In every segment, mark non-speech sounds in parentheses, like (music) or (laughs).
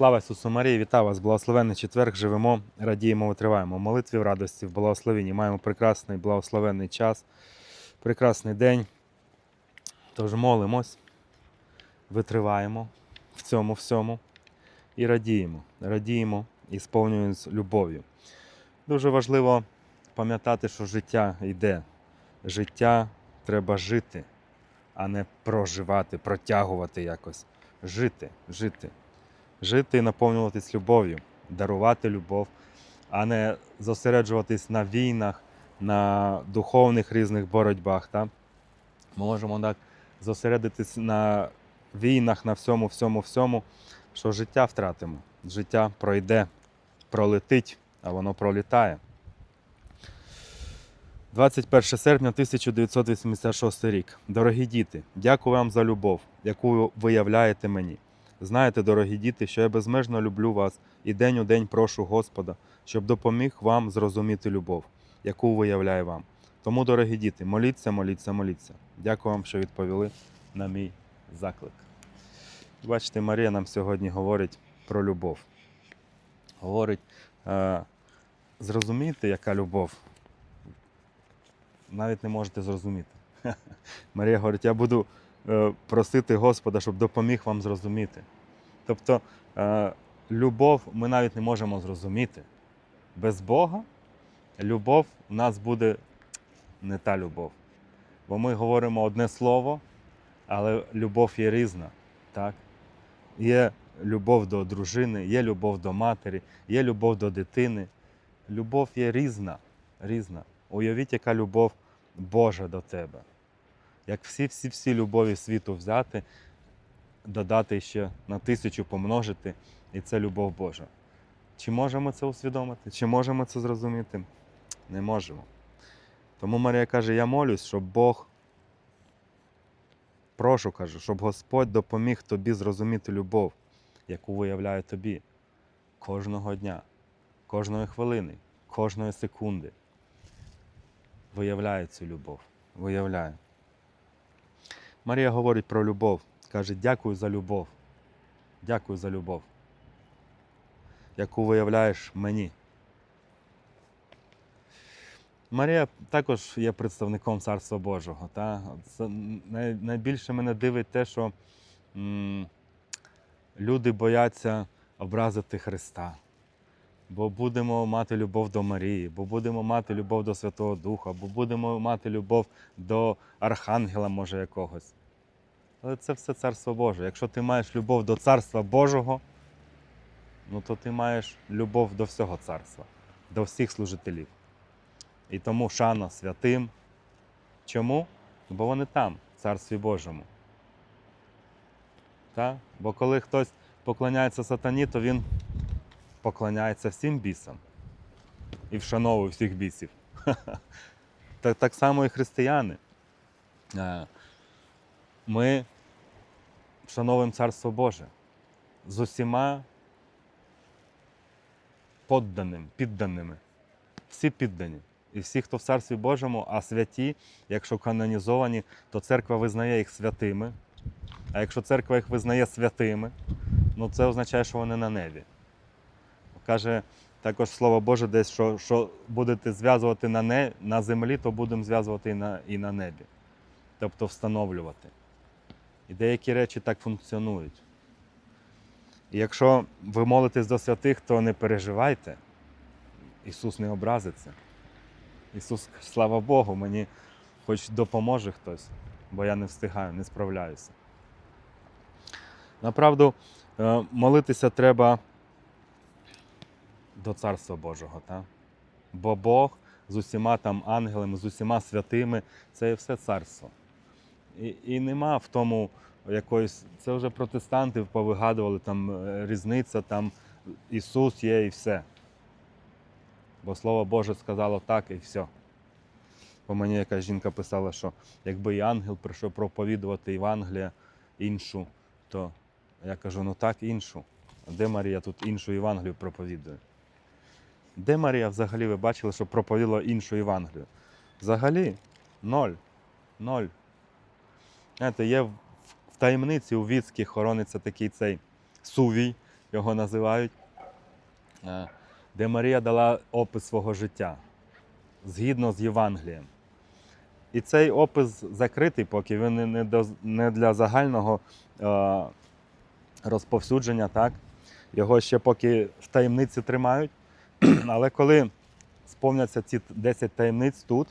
Слава Ісусу Марії, вітаю вас! Благословенний четверг. Живемо, радіємо, витриваємо. Молитві в радості, в благословенні. Маємо прекрасний благословенний час, прекрасний день. Тож молимось, витриваємо в цьому всьому і радіємо. Радіємо і сповнюємось любов'ю. Дуже важливо пам'ятати, що життя йде. Життя треба жити, а не проживати, протягувати якось. Жити, жити жити і наповнюватись любов'ю, дарувати любов, а не зосереджуватись на війнах, на духовних різних боротьбах. Та? Ми можемо так зосередитись на війнах, на всьому, всьому, всьому, що життя втратимо. Життя пройде, пролетить, а воно пролітає. 21 серпня 1986 рік. Дорогі діти, дякую вам за любов, яку ви виявляєте мені. Знаєте, дорогі діти, що я безмежно люблю вас і день у день прошу Господа, щоб допоміг вам зрозуміти любов, яку виявляє вам. Тому, дорогі діти, моліться, моліться, моліться. Дякую вам, що відповіли на мій заклик. Бачите, Марія нам сьогодні говорить про любов. Говорить, е, зрозуміти, яка любов. Навіть не можете зрозуміти. (laughs) Марія говорить, я буду просити Господа, щоб допоміг вам зрозуміти. Тобто, е, любов ми навіть не можемо зрозуміти. Без Бога любов у нас буде не та любов. Бо ми говоримо одне слово, але любов є різна. Так? Є любов до дружини, є любов до матері, є любов до дитини. Любов є різна. різна. Уявіть, яка любов Божа до тебе. Як всі-всі-всі любові світу взяти, додати ще на тисячу помножити, і це любов Божа. Чи можемо це усвідомити? Чи можемо це зрозуміти? Не можемо. Тому Марія каже: я молюсь, щоб Бог, прошу кажу, щоб Господь допоміг тобі зрозуміти любов, яку виявляє тобі кожного дня, кожної хвилини, кожної секунди. Виявляє цю любов. Виявляє. Марія говорить про любов. Каже, дякую за любов. Дякую за любов, яку виявляєш мені. Марія також є представником Царства Божого. Та? Це найбільше мене дивить те, що м, люди бояться образити Христа. Бо будемо мати любов до Марії, бо будемо мати любов до Святого Духа, бо будемо мати любов до Архангела, може, якогось. Але це все Царство Боже. Якщо ти маєш любов до Царства Божого, ну то ти маєш любов до всього царства, до всіх служителів. І тому шана святим. Чому? Бо вони там, в Царстві Божому. Та? Бо коли хтось поклоняється сатані, то він поклоняється всім бісам і вшановує всіх бісів. (laughs) Так, так само і християни. Е, Ми вшановуємо Царство Боже з усіма подданим, підданими. Всі піддані. І всі, хто в Царстві Божому, а святі, якщо канонізовані, то церква визнає їх святими. А якщо церква їх визнає святими, ну це означає, що вони на небі. Каже також Слово Боже, десь, що, що будете зв'язувати на, не, на землі, то будемо зв'язувати і на, і на небі. Тобто встановлювати. І деякі речі так функціонують. І якщо ви молитесь до святих, то не переживайте. Ісус не образиться. Ісус, слава Богу, мені хоч допоможе хтось, бо я не встигаю, не справляюся. Направду, е, молитися треба до Царства Божого. Та? Бо Бог з усіма там ангелами, з усіма святими це є все царство. І, і нема в тому якоїсь. Це вже протестанти повигадували там е, різниця, там Ісус є і все. Бо Слово Боже сказало так і все. По мені якась жінка писала, що якби і ангел прийшов проповідувати Євангелія іншу, то я кажу, ну так іншу. А де Марія тут іншу Євангелію проповідує? Де Марія взагалі ви бачили, що проповідала іншу Євангелію? Взагалі ноль. Ноль. Знаєте, є в таємниці у Віцькій хорониться такий цей сувій, його називають, е, де Марія дала опис свого життя згідно з Євангелієм. І цей опис закритий, поки він не для загального е, розповсюдження, так? Його ще поки в таємниці тримають. (clears throat) Але коли сповняться ці 10 таємниць тут,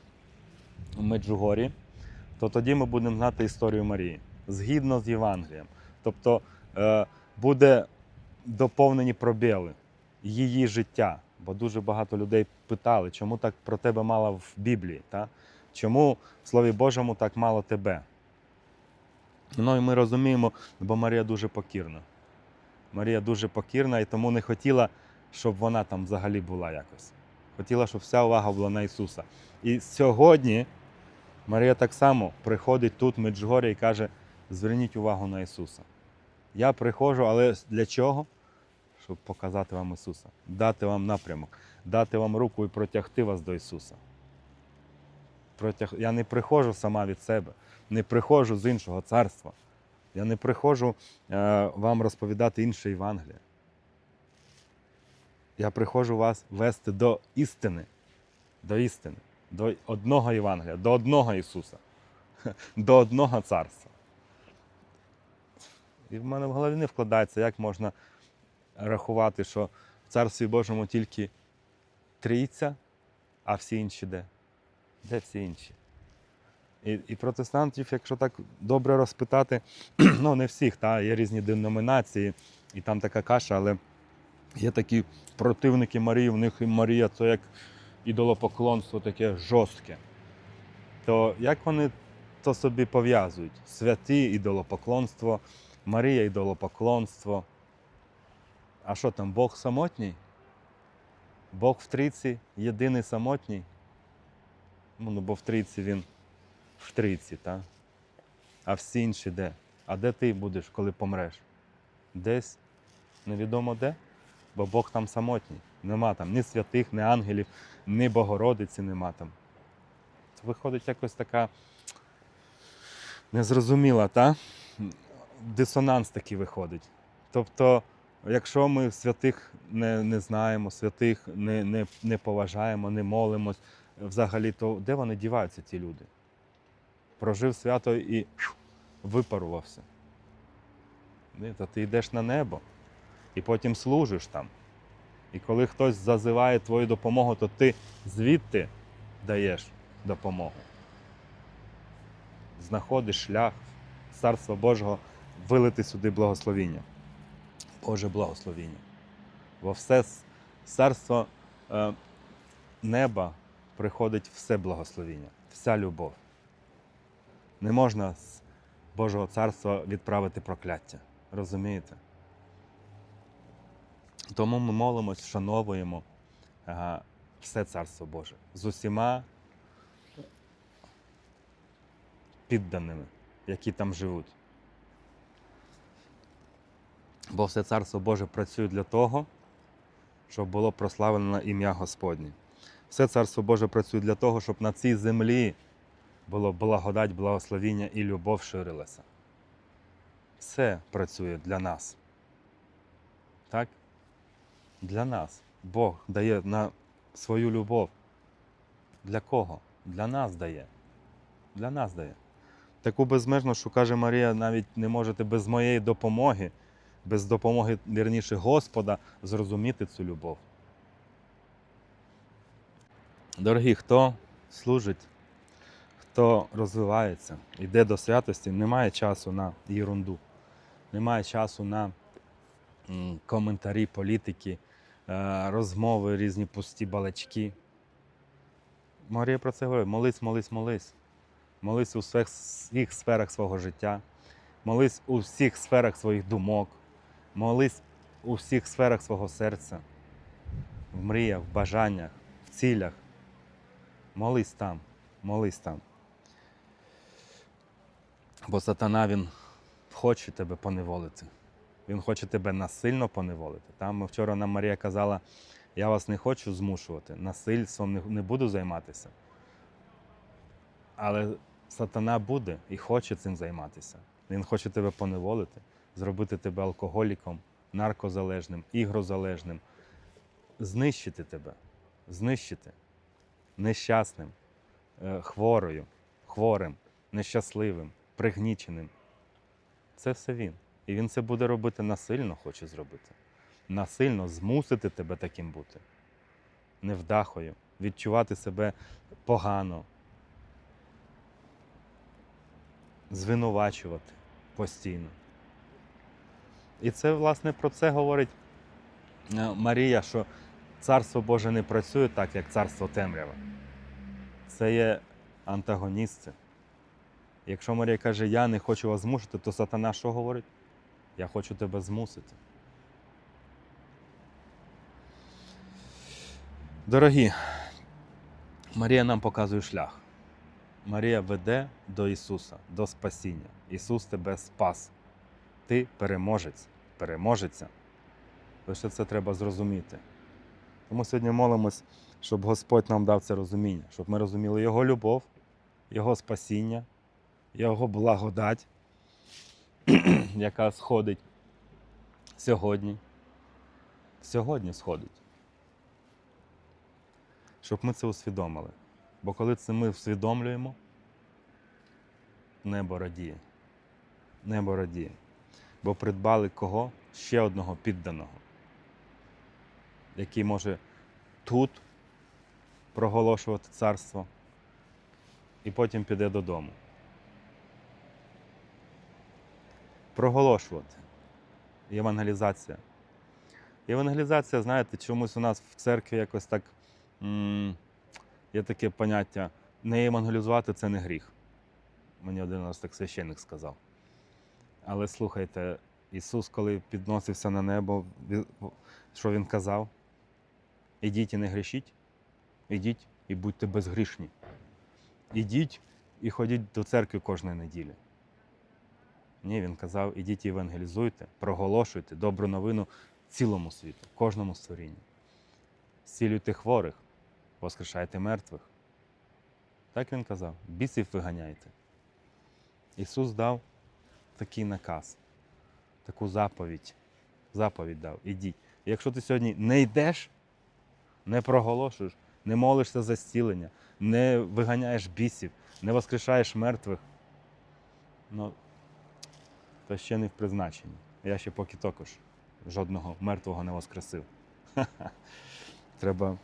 у Меджугорі, то тоді ми будемо знати історію Марії згідно з Євангелієм. Тобто е, буде доповнені пробіли її життя. Бо дуже багато людей питали, чому так про тебе мало в Біблії, та? чому в Слові Божому так мало тебе. Ну і ми розуміємо, бо Марія дуже покірна. Марія дуже покірна і тому не хотіла, щоб вона там взагалі була якось. Хотіла, щоб вся увага була на Ісуса. І сьогодні Марія так само приходить тут, в Меджгорі, і каже: зверніть увагу на Ісуса. Я приходжу, але для чого? Щоб показати вам Ісуса, дати вам напрямок, дати вам руку і протягти вас до Ісуса. Протяг... Я не приходжу сама від себе, не приходжу з іншого царства. Я не приходжу е, вам розповідати інше Євангеліє. Я приходжу вас вести до істини, до істини, до одного Євангелія, до одного Ісуса, (laughs) до одного царства. І в мене в голові не вкладається, як можна рахувати, що в Царстві Божому тільки трійця, а всі інші де? Де всі інші? І, і протестантів, якщо так добре розпитати, (clears throat) ну не всіх, та, є різні деномінації, і там така каша, але є такі противники Марії, в них і Марія це як ідолопоклонство таке жорстке. То як вони то собі пов'язують? Святі ідолопоклонство, Марія ідолопоклонство. А що там, Бог самотній? Бог в трійці єдиний самотній. Ну, ну, бо в трійці він в трійці, так? А всі інші де? А де ти будеш, коли помреш? Десь невідомо де, бо Бог там самотній. Нема там ні святих, ні ангелів, ні Богородиці нема там. Це виходить якось така незрозуміла, та? Дисонанс такий виходить. Тобто, якщо ми святих не, не знаємо, святих не, не, не поважаємо, не молимось, взагалі, то де вони діваються, ті люди? Прожив свято і випарувався. То ти йдеш на небо і потім служиш там. І коли хтось зазиває твою допомогу, то ти звідти даєш допомогу. Знаходиш шлях Царства Божого вилити сюди благословіння. Боже благословіння. Бо все царство е, неба приходить все благословіння, вся любов. Не можна з Божого царства відправити прокляття. Розумієте? Тому ми молимось, вшановуємо е, все царство Боже з усіма підданими, які там живуть. Бо все царство Боже працює для того, щоб було прославлено ім'я Господнє. Все царство Боже працює для того, щоб на цій землі було благодать, благословіння і любов ширилася. Все працює для нас. Так? Для нас. Бог дає на свою любов. Для кого? Для нас дає. Для нас дає. Таку безмежну, що каже Марія, навіть не можете без моєї допомоги, без допомоги, вірніше, Господа, зрозуміти цю любов. Дорогі, хто служить, хто розвивається, йде до святості, немає часу на єрунду, немає часу на коментарі політики, розмови, різні пусті балачки. Марія про це говорить: молись, молись, молись. Молись у всіх сферах свого життя, молись у всіх сферах своїх думок, молись у всіх сферах свого серця, в мріях, в бажаннях, в цілях. Молись там, молись там. Бо сатана він хоче тебе поневолити. Він хоче тебе насильно поневолити. Там вчора нам Марія казала, я вас не хочу змушувати, насильством не, буду займатися. Але сатана буде і хоче цим займатися. Він хоче тебе поневолити, зробити тебе алкоголіком, наркозалежним, ігрозалежним, знищити тебе, знищити нещасним, е, хворою, хворим, нещасливим, пригніченим. Це все він. І він це буде робити насильно, хоче зробити. Насильно змусити тебе таким бути. Невдахою, відчувати себе погано, звинувачувати постійно. І це, власне, про це говорить е, Марія, що Царство Боже не працює так, як царство темрява. Це є антагоністи. Якщо Марія каже, я не хочу вас змусити, то сатана що говорить? Я хочу тебе змусити. Дорогі, Марія нам показує шлях. Марія веде до Ісуса, до спасіння. Ісус тебе спас. Ти переможець, переможеця. Лише це треба зрозуміти. Тому сьогодні молимось, щоб Господь нам дав це розуміння, щоб ми розуміли Його любов, Його спасіння, Його благодать, (clears throat) яка сходить сьогодні. Сьогодні сходить. Щоб ми це усвідомили. Бо коли це ми усвідомлюємо, небо радіє. Небо радіє. Бо придбали кого? Ще одного підданого, який може тут проголошувати царство і потім піде додому. Проголошувати. Євангелізація. Євангелізація, знаєте, чомусь у нас в церкві якось так м- є таке поняття не євангелізувати це не гріх. Мені один раз так священник сказав. Але слухайте, Ісус, коли підносився на небо, що Він казав? Ідіть і не грішіть, ідіть і будьте безгрішні. Ідіть і ходіть до церкви кожної неділі. Ні, він казав, ідіть і евангелізуйте, проголошуйте добру новину цілому світу, кожному створінню. Зцілюйте хворих, воскрешайте мертвих. Так він казав, бісів виганяйте. Ісус дав такий наказ, таку заповідь. Заповідь дав. Ідіть. І якщо ти сьогодні не йдеш, не проголошуєш, не молишся за зцілення, не виганяєш бісів, не воскрешаєш мертвих, ну, то ще не в призначенні. Я ще поки також жодного мертвого не воскресив. (laughs) Треба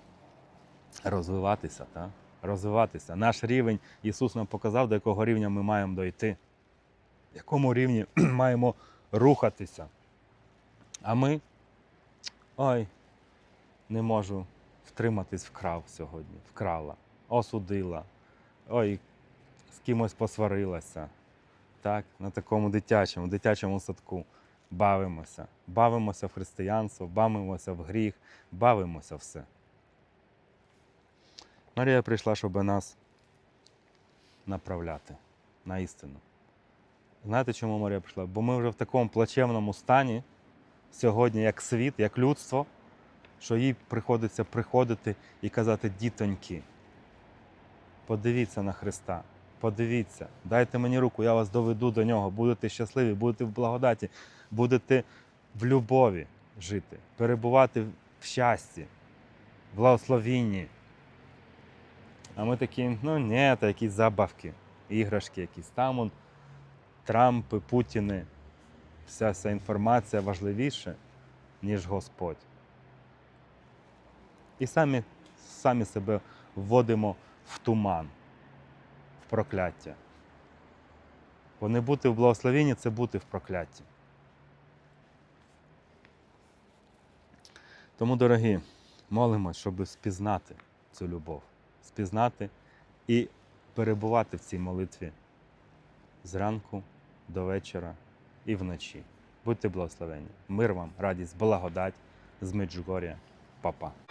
розвиватися, так? розвиватися. Наш рівень Ісус нам показав, до якого рівня ми маємо дойти, в якому рівні (clears throat) маємо рухатися. А ми ой, не можу втриматись, вкрав сьогодні, вкрала, осудила, ой, з кимось посварилася. Так, на такому дитячому, дитячому садку. Бавимося. Бавимося в християнство, бавимося в гріх, бавимося все. Марія прийшла, щоб нас направляти на істину. Знаєте, чому Марія прийшла? Бо ми вже в такому плачевному стані сьогодні, як світ, як людство, що їй приходиться приходити і казати, дітоньки, подивіться на Христа, подивіться, дайте мені руку, я вас доведу до нього, будете щасливі, будете в благодаті, будете в любові жити, перебувати в щасті, в благословінні. А ми такі, ну ні, це якісь забавки, іграшки якісь. Там он Трампи, Путіни, вся ця інформація важливіша, ніж Господь. І самі, самі себе вводимо в туман, прокляття. Бо не бути в благословенні це бути в проклятті. Тому, дорогі, молимось, щоб спізнати цю любов, спізнати і перебувати в цій молитві зранку до вечора і вночі. Будьте благословені. Мир вам, радість, благодать з Меджугор'я. Па-па.